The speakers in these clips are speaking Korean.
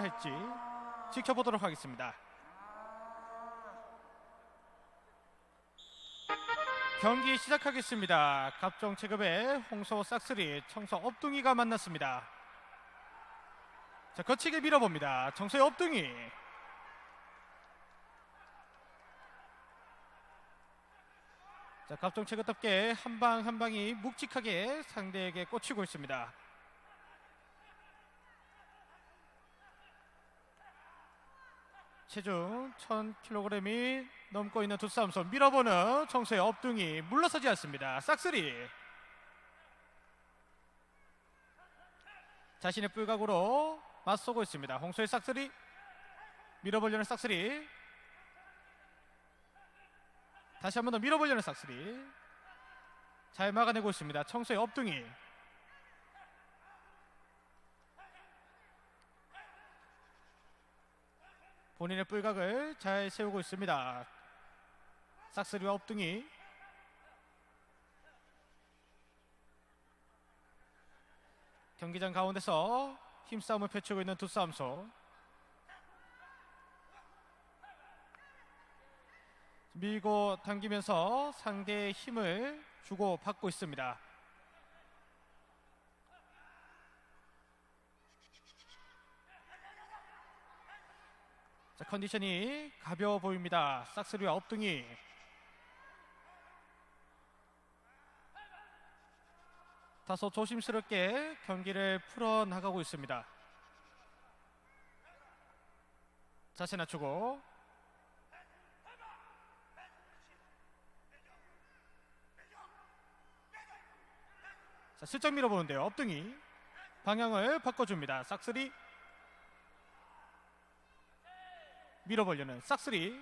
할지 지켜보도록 하겠습니다. 경기 시작하겠습니다. 갑종 체급의 홍소 싹스리 청소 업둥이가 만났습니다. 자 거치게 밀어봅니다. 청소의 업둥이 자 갑종 체급답게 한 방 한 방이 묵직하게 상대에게 꽂히고 있습니다. 체중 1000kg이 넘고 있는 두 싸움손 밀어보는 청소의 업둥이 물러서지 않습니다. 싹스리 자신의 뿔각으로 맞서고 있습니다. 홍소의 싹스리 밀어보려는 싹스리 다시 한 번 더 밀어보려는 싹스리 잘 막아내고 있습니다. 청소의 업둥이 본인의 뿔각을 잘 세우고 있습니다. 싹스리와 업둥이 경기장 가운데서 힘싸움을 펼치고 있는 두 싸움소 밀고 당기면서 상대의 힘을 주고 받고 있습니다. 자, 컨디션이 가벼워 보입니다. 싹스리와 업둥이. 다소 조심스럽게 경기를 풀어 나가고 있습니다. 자세 낮추고 자, 슬쩍 밀어보는데요. 업둥이 방향을 바꿔줍니다. 싹스리 밀어보려는 싹스리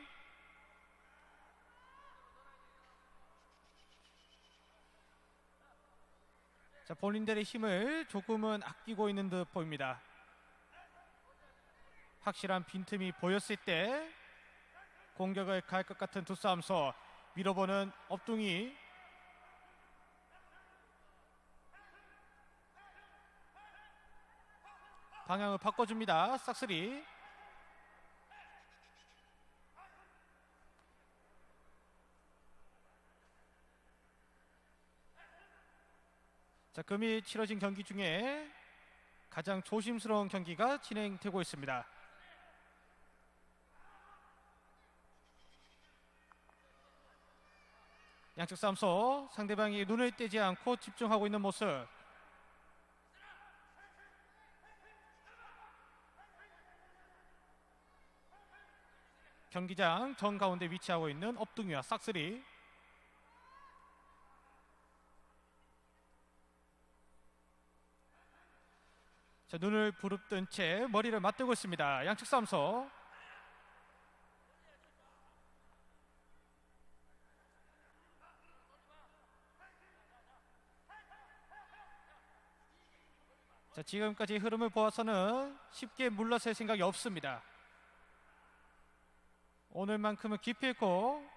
자 본인들의 힘을 조금은 아끼고 있는 듯 보입니다. 확실한 빈틈이 보였을 때 공격을 갈 것 같은 두 싸움서 밀어보는 업둥이. 방향을 바꿔줍니다. 싹스리 자, 금이 치러진 경기 중에 가장 조심스러운 경기가 진행되고 있습니다. 양측 싸움서 상대방이 눈을 떼지 않고 집중하고 있는 모습. 경기장 정 가운데 위치하고 있는 업둥이와 싹스리. 자, 눈을 부릅뜬 채 머리를 맞대고 있습니다. 양측 싸움서 자, 지금까지 흐름을 보아서는 쉽게 물러설 생각이 없습니다. 오늘만큼은 기필코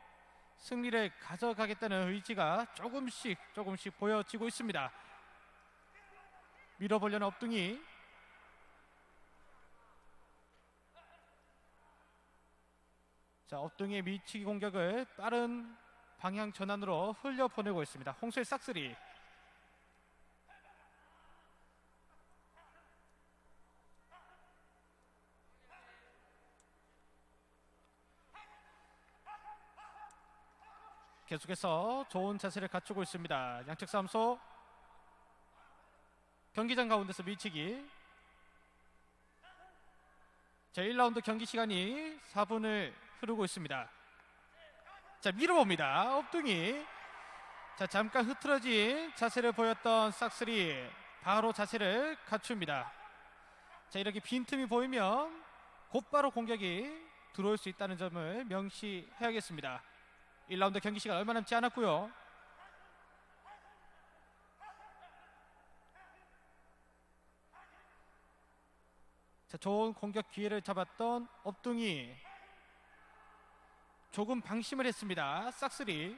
승리를 가져가겠다는 의지가 조금씩 조금씩 보여지고 있습니다. 밀어보려는 업둥이 자, 업둥이의 미치기 공격을 빠른 방향 전환으로 흘려 보내고 있습니다. 홍수의 싹스리. 계속해서 좋은 자세를 갖추고 있습니다. 양측 싸움소 경기장 가운데서 밀치기 자 1라운드 경기 시간이 4분을 흐르고 있습니다. 자 밀어봅니다. 업둥이 자 잠깐 흐트러진 자세를 보였던 싹스리 바로 자세를 갖춥니다. 자 이렇게 빈틈이 보이면 곧바로 공격이 들어올 수 있다는 점을 명시해야겠습니다. 1라운드 경기 시간 얼마 남지 않았고요. 자, 좋은 공격 기회를 잡았던 업둥이 조금 방심을 했습니다. 싹스리.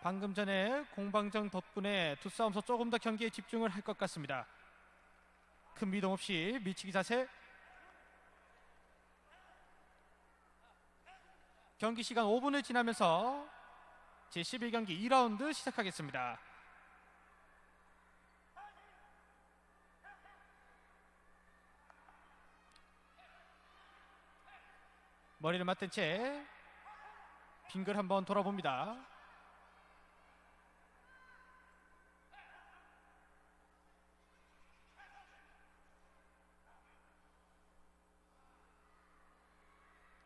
방금 전에 공방전 덕분에 두 싸움서 조금 더 경기에 집중을 할 것 같습니다. 큰 미동 없이 미치기 자세. 경기 시간 5분을 지나면서 제11경기 2라운드 시작하겠습니다. 머리를 맞댄 채 빙글 한번 돌아봅니다.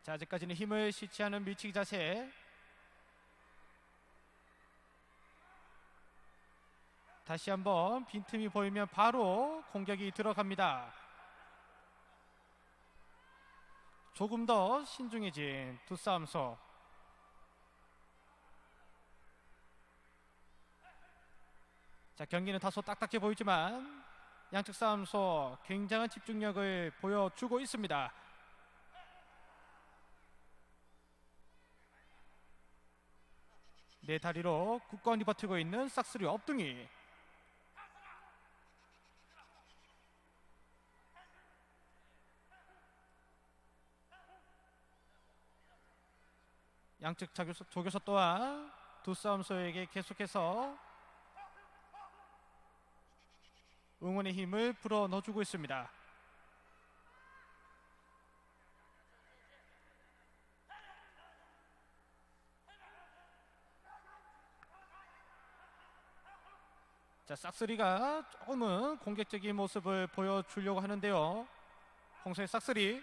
자, 아직까지는 힘을 실지 않은 밀치기 자세. 다시 한번 빈틈이 보이면 바로 공격이 들어갑니다. 조금 더 신중해진 두 싸움서. 자, 경기는 다소 딱딱해 보이지만 양측 싸움서 굉장한 집중력을 보여주고 있습니다. 네 다리로 굳건히 버티고 있는 싹스리 업둥이. 양측 자교서, 조교서 또한 두 싸움서에게 계속해서 응원의 힘을 불어 넣어주고 있습니다. 자, 싹스리가 조금은 공격적인 모습을 보여주려고 하는데요. 홍수의 싹스리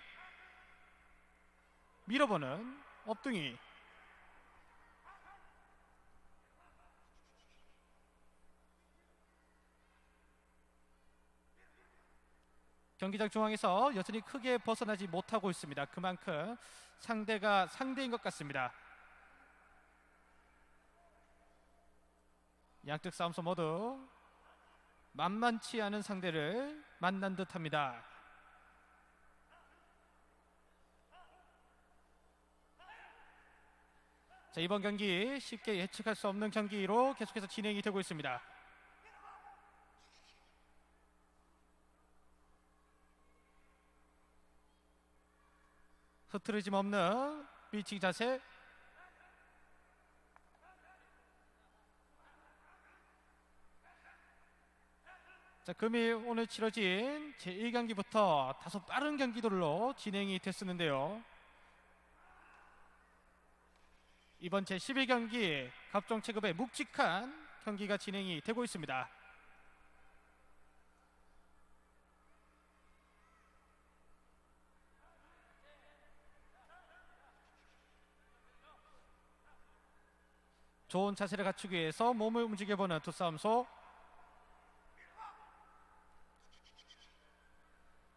밀어보는 업둥이 경기장 중앙에서 여전히 크게 벗어나지 못하고 있습니다. 그만큼 상대가 상대인 것 같습니다. 양측 싸움서 모두 만만치 않은 상대를 만난 듯합니다. 자, 이번 경기 쉽게 예측할 수 없는 경기로 계속해서 진행이 되고 있습니다. 흐트러짐 없는 밀치기 자세 자, 금일 오늘 치러진 제1경기부터 다소 빠른 경기들로 진행이 됐었는데요. 이번 제11경기 갑종 체급의 묵직한 경기가 진행이 되고 있습니다. 좋은 자세를 갖추기 위해서 몸을 움직여보는 두 싸움소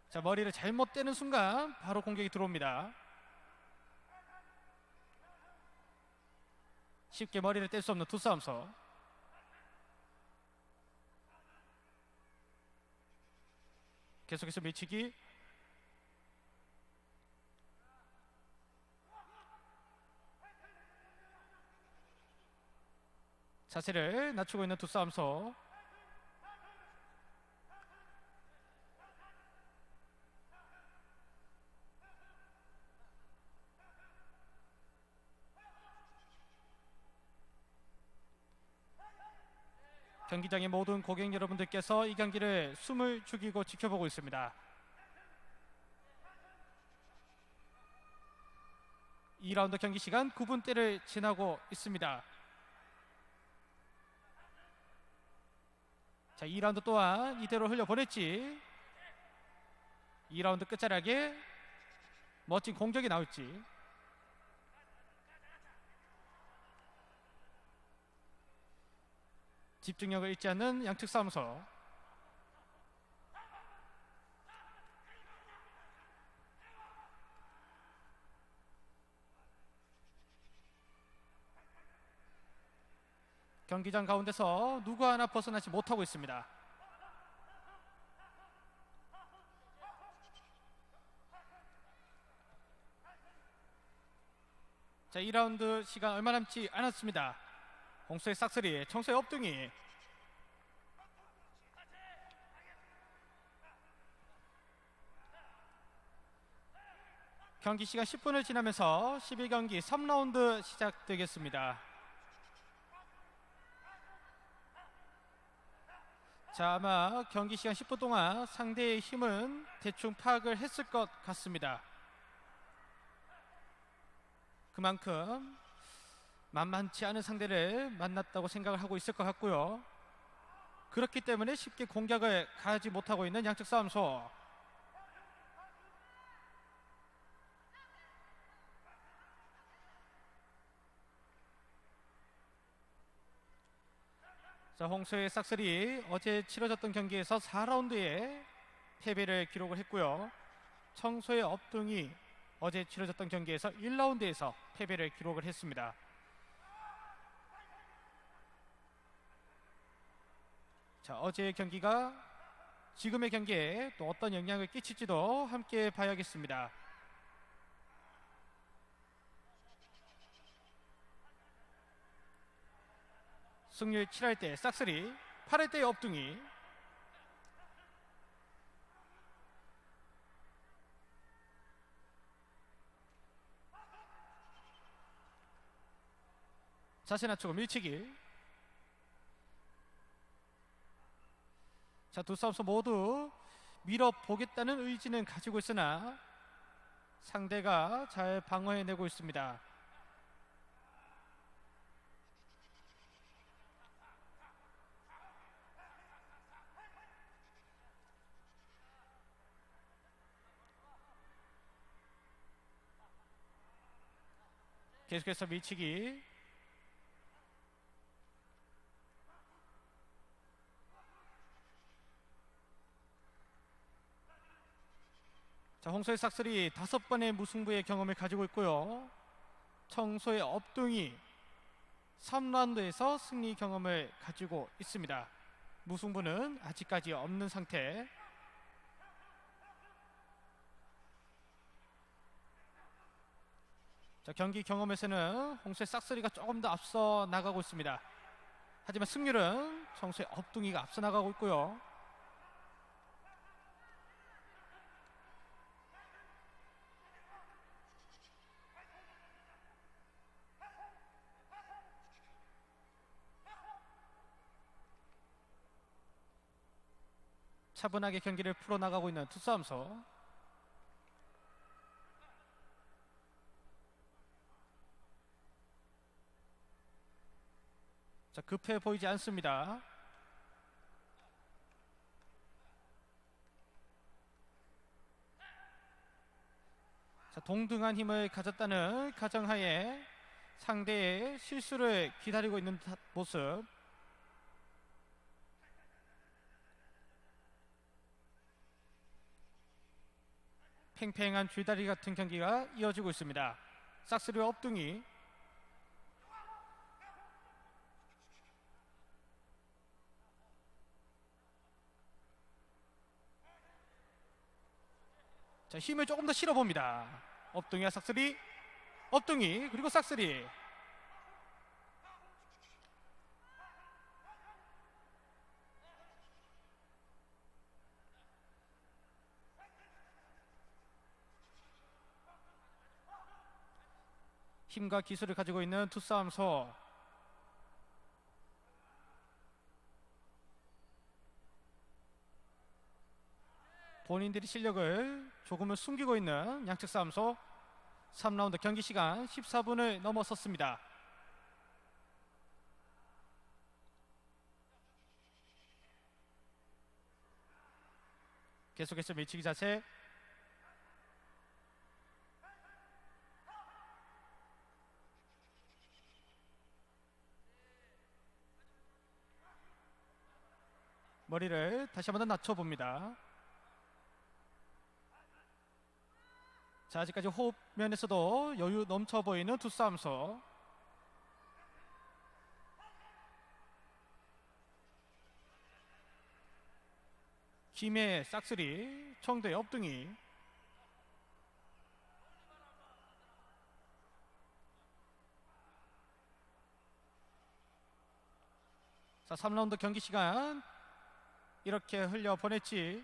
자 머리를 잘못 떼는 순간 바로 공격이 들어옵니다. 쉽게 머리를 뗄 수 없는 두 싸움서 계속해서 밀치기 자세를 낮추고 있는 두 싸움서 경기장의 모든 고객 여러분들께서 이 경기를 숨을 죽이고 지켜보고 있습니다. 2라운드 경기 시간 9분대를 지나고 있습니다. 자, 2라운드 또한 이대로 흘려보냈지. 2라운드 끝자락에 멋진 공격이 나올지. 집중력을 잃지 않는 양측 싸움서. 경기장 가운데서 누구 하나 벗어나지 못하고 있습니다. 자, 2라운드 시간 얼마 남지 않았습니다. 홍수의 싹쓸이, 청소의 업둥이. 경기 시간 10분을 지나면서 12경기 3라운드 시작되겠습니다. 자, 아마 경기 시간 10분 동안 상대의 힘은 대충 파악을 했을 것 같습니다. 그만큼 만만치 않은 상대를 만났다고 생각을 하고 있을 것 같고요. 그렇기 때문에 쉽게 공격을 가하지 못하고 있는 양측 싸움소. 자, 홍수의 싹쓸이 어제 치러졌던 경기에서 4라운드에 패배를 기록을 했고요. 청소의 업둥이 어제 치러졌던 경기에서 1라운드에서 패배를 기록을 했습니다. 자, 어제의 경기가 지금의 경기에 또 어떤 영향을 끼칠지도 함께 봐야겠습니다. 승률 7할 때 싹쓸이, 8할 때 업둥이. 자세 낮추고 밀치기. 자, 두 선수 모두 밀어보겠다는 의지는 가지고 있으나 상대가 잘 방어해내고 있습니다. 계속해서 밀치기. 자, 홍소의 싹쓸이 다섯 번의 무승부의 경험을 가지고 있고요. 청소의 업둥이 3라운드에서 승리 경험을 가지고 있습니다. 무승부는 아직까지 없는 상태. 자, 경기 경험에서는 홍수의 싹쓸이가 조금 더 앞서 나가고 있습니다. 하지만 승률은 청수의 업둥이가 앞서 나가고 있고요. 차분하게 경기를 풀어나가고 있는 투싸움소 자, 급해 보이지 않습니다. 자, 동등한 힘을 가졌다는 가정하에 상대의 실수를 기다리고 있는 다- 모습. 팽팽한 줄다리 같은 경기가 이어지고 있습니다. 싹스리 업둥이 자, 힘을 조금 더 실어 봅니다. 업둥이와 싹쓸이, 업둥이, 그리고 싹쓸이. 힘과 기술을 가지고 있는 투싸움소. 본인들이 실력을 조금은 숨기고 있는 양측 싸움소 3라운드 경기 시간 14분을 넘어섰습니다. 계속해서 밀치기 자세 머리를 다시 한번더 낮춰봅니다. 자, 아직까지 호흡 면에서도 여유 넘쳐 보이는 두 싸움서. 김해 싹쓸이, 청도의 업둥이. 자, 3라운드 경기 시간 이렇게 흘려 보냈지.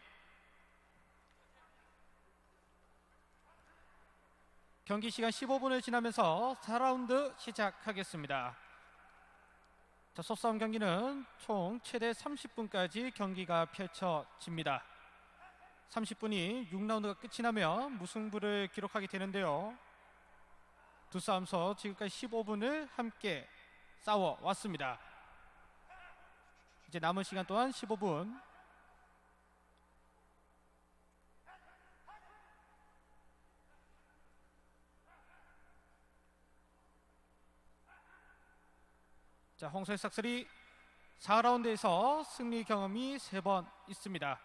경기 시간 15분을 지나면서 4라운드 시작하겠습니다. 자, 소싸움 경기는 총 최대 30분까지 경기가 펼쳐집니다. 30분이 6라운드가 끝이 나면 무승부를 기록하게 되는데요. 두 싸움서 지금까지 15분을 함께 싸워 왔습니다. 이제 남은 시간 동안 15분. 자, 홍소의 싹쓸이 4라운드에서 승리 경험이 3번 있습니다.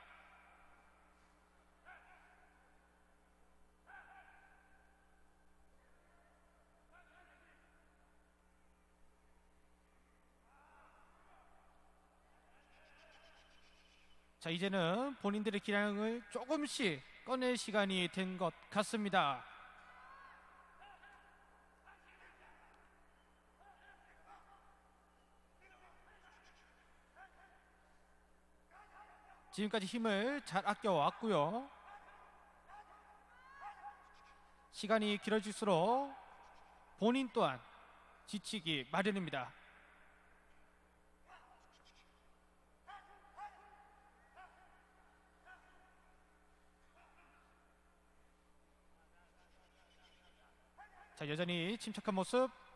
자, 이제는 본인들의 기량을 조금씩 꺼낼 시간이 된 것 같습니다. 지금까지 힘을 잘 아껴왔고요. 시간이 길어질수록 본인 또한 지치기 마련입니다. 자, 여전히 침착한 모습.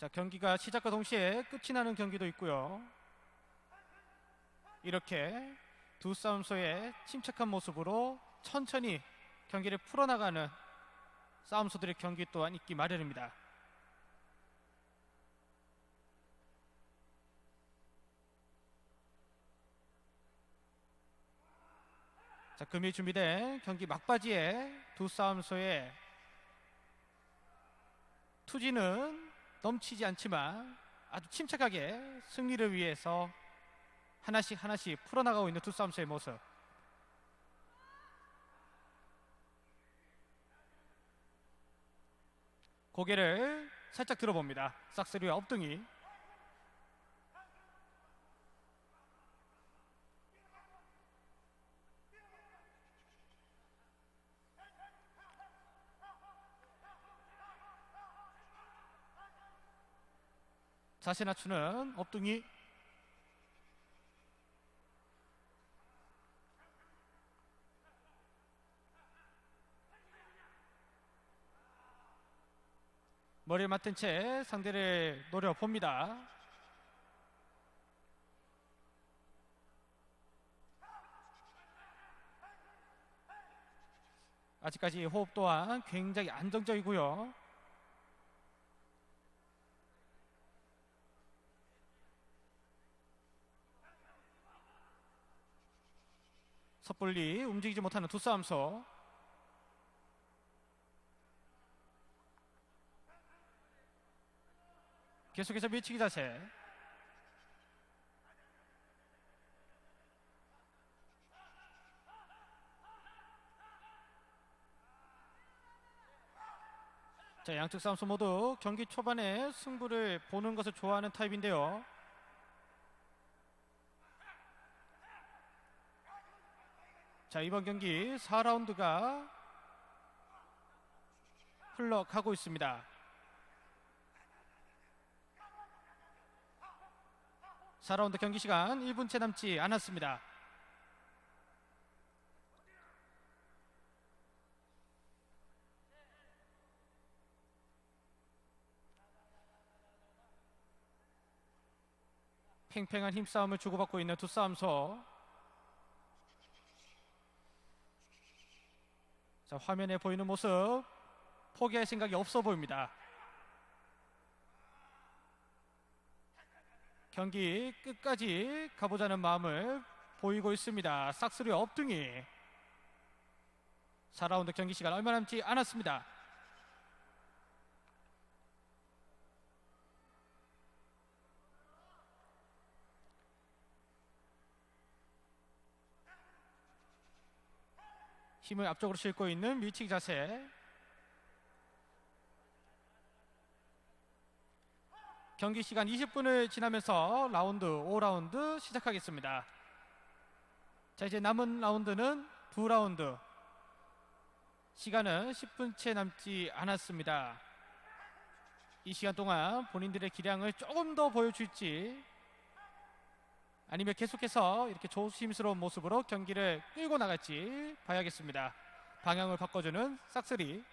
자, 경기가 시작과 동시에 끝이 나는 경기도 있고요. 이렇게 두 싸움소의 침착한 모습으로 천천히 경기를 풀어나가는 싸움소들의 경기 또한 있기 마련입니다. 자, 금이 준비된 경기 막바지에 두 싸움소의 투지는 넘치지 않지만 아주 침착하게 승리를 위해서 하나씩 하나씩 풀어나가고 있는 두 싸움소의 모습. 고개를 살짝 들어봅니다. 싹스리와 엎둥이. 자세 낮추는 엎둥이 머리를 맞댄 채 상대를 노려봅니다. 아직까지 호흡 또한 굉장히 안정적이고요. 섣불리 움직이지 못하는 두 싸움서 계속해서 밀치기 자세. 자 양측 싸움서 모두 경기 초반에 승부를 보는 것을 좋아하는 타입인데요 자 이번 경기 4라운드가 흘러가고 있습니다. 4라운드 경기 시간 1분 채 남지 않았습니다. 팽팽한 힘싸움을 주고받고 있는 두 싸움서 자, 화면에 보이는 모습 포기할 생각이 없어 보입니다. 경기 끝까지 가보자는 마음을 보이고 있습니다. 싹스리 엎둥이 4라운드 경기 시간 얼마 남지 않았습니다. 힘을 앞쪽으로 싣고 있는 밀치기 자세. 경기 시간 20분을 지나면서 라운드 5라운드 시작하겠습니다. 자 이제 남은 라운드는 두 라운드. 시간은 10분 채 남지 않았습니다. 이 시간 동안 본인들의 기량을 조금 더 보여줄지 아니면 계속해서 이렇게 조심스러운 모습으로 경기를 끌고 나갈지 봐야겠습니다. 방향을 바꿔주는 싹쓸이.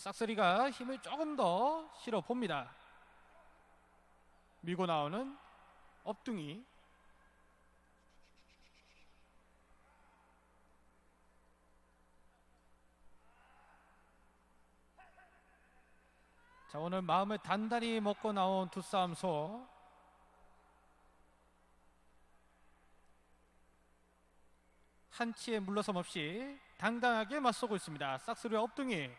싹쓸이가 힘을 조금 더 실어 봅니다. 밀고 나오는 업둥이. 자, 오늘 마음을 단단히 먹고 나온 두 싸움소. 한치의 물러섬 없이 당당하게 맞서고 있습니다. 싹쓸이와 업둥이.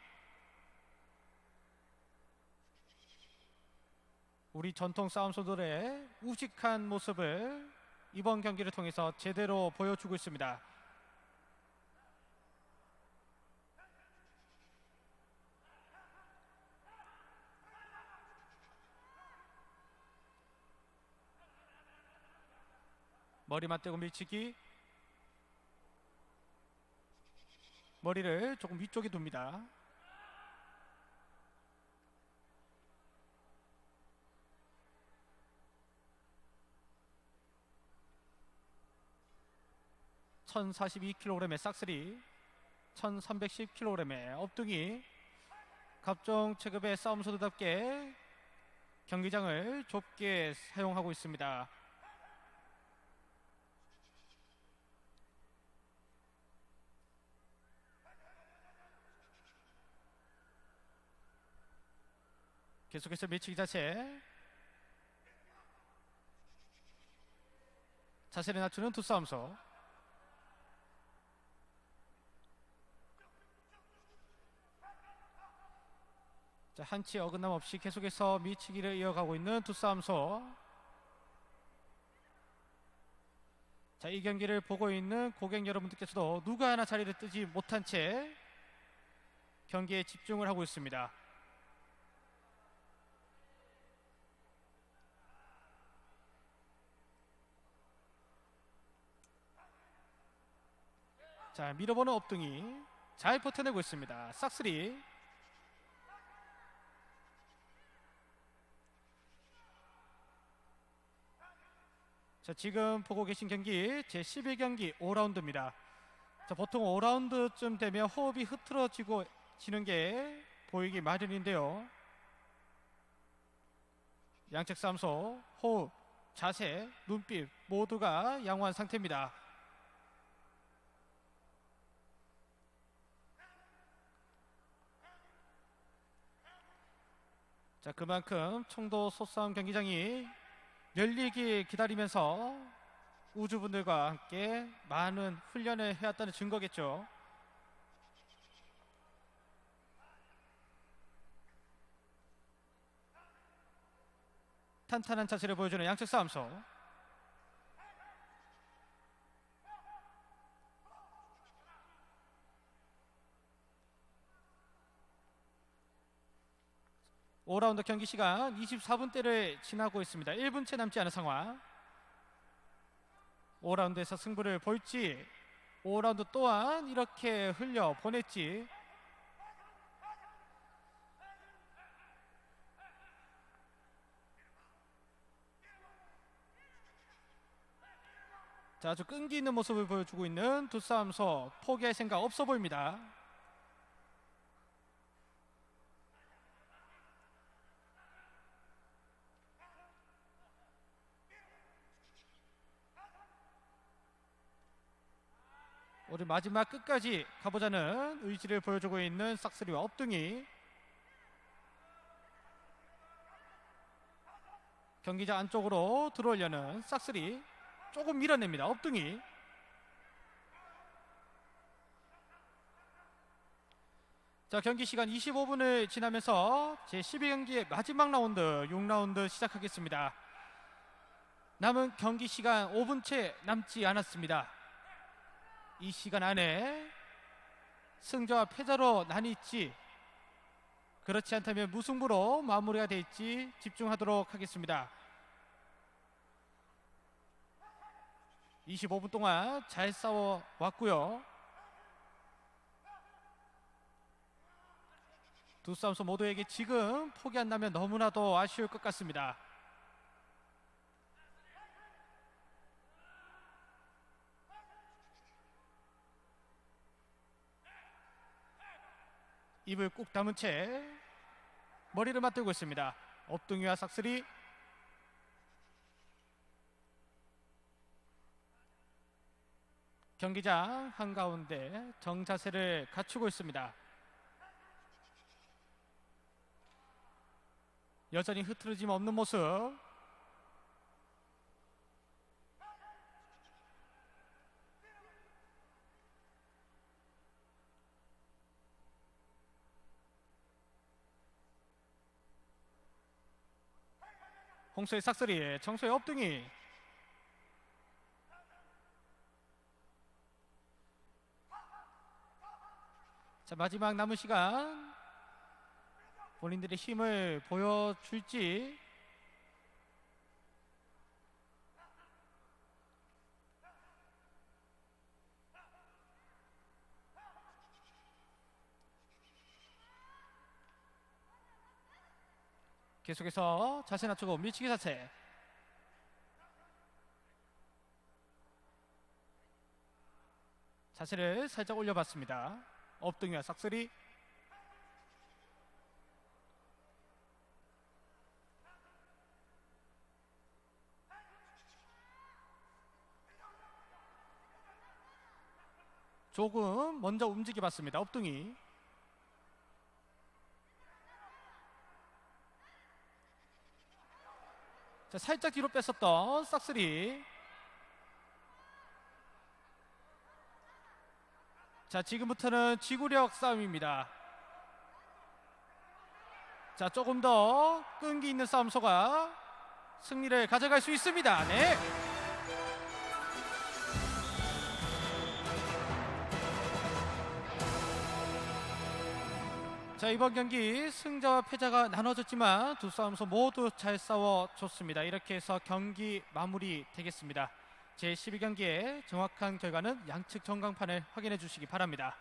우리 전통 싸움소들의 우직한 모습을 이번 경기를 통해서 제대로 보여주고 있습니다. 머리 맞대고 밀치기 머리를 조금 위쪽에 둡니다. (1042kg의) 싹쓸이 (1310kg의) 업둥이 갑종 체급의 싸움 소도답게 경기장을 좁게 사용하고 있습니다. 계속해서 밀치기 자세 자세를 낮추는 두 싸움소 자, 한치 어긋남 없이 계속해서 밀치기를 이어가고 있는 두 싸움소. 자, 이 경기를 보고 있는 고객 여러분들께서도 누가 하나 자리를 뜨지 못한 채 경기에 집중을 하고 있습니다. 자 밀어보는 업둥이 잘 버텨내고 있습니다. 싹쓸이 자 지금 보고 계신 경기 제 11경기 5라운드입니다. 자 보통 5라운드쯤 되면 호흡이 흐트러지고 지는 게 보이기 마련인데요. 양측 싸움소 호흡 자세 눈빛 모두가 양호한 상태입니다. 자 그만큼 청도 소싸움 경기장이 열리기 기다리면서 우주분들과 함께 많은 훈련을 해왔다는 증거겠죠. 탄탄한 자세를 보여주는 양측 싸움소. 오라운드 경기 시간 24분대를 지나고 있습니다. 1분 채 남지 않은 상황. 5라운드에서 승부를 볼지 5라운드 또한 이렇게 흘려 보냈지 자, 아주 끈기 있는 모습을 보여주고 있는 두 싸움소 포기할 생각 없어 보입니다. 우리 마지막 끝까지 가보자는 의지를 보여주고 있는 싹쓸이와 업둥이 경기장 안쪽으로 들어오려는 싹쓸이 조금 밀어냅니다. 업둥이. 자 경기 시간 25분을 지나면서 제 12경기의 마지막 라운드 6라운드 시작하겠습니다. 남은 경기 시간 5분 채 남지 않았습니다. 이 시간 안에 승자와 패자로 나뉠지 그렇지 않다면 무승부로 마무리가 될지 집중하도록 하겠습니다. 25분 동안 잘 싸워 왔고요. 두 선수 모두에게 지금 포기한다면 너무나도 아쉬울 것 같습니다. 입을 꾹 다문 채 머리를 맞들고 있습니다. 업둥이와 삭슬이 경기장 한가운데 정자세를 갖추고 있습니다. 여전히 흐트러짐 없는 모습. 홍수의 삭슬이, 정수의 업둥이. 자 마지막 남은 시간 본인들의 힘을 보여줄지 계속해서 자세 낮추고 밀치기 자세 자세를 살짝 올려봤습니다 업등이와 삭슬이 조금 먼저 움직여 봤습니다. 업둥이. 자, 살짝 뒤로 뺐었던 싹스리. 자, 지금부터는 지구력 싸움입니다. 자, 조금 더 끈기 있는 싸움소가 승리를 가져갈 수 있습니다. 네. 자 이번 경기 승자와 패자가 나눠졌지만 두 싸움에서 모두 잘 싸워줬습니다. 이렇게 해서 경기 마무리 되겠습니다. 제 12경기의 정확한 결과는 양측 전광판을 확인해 주시기 바랍니다.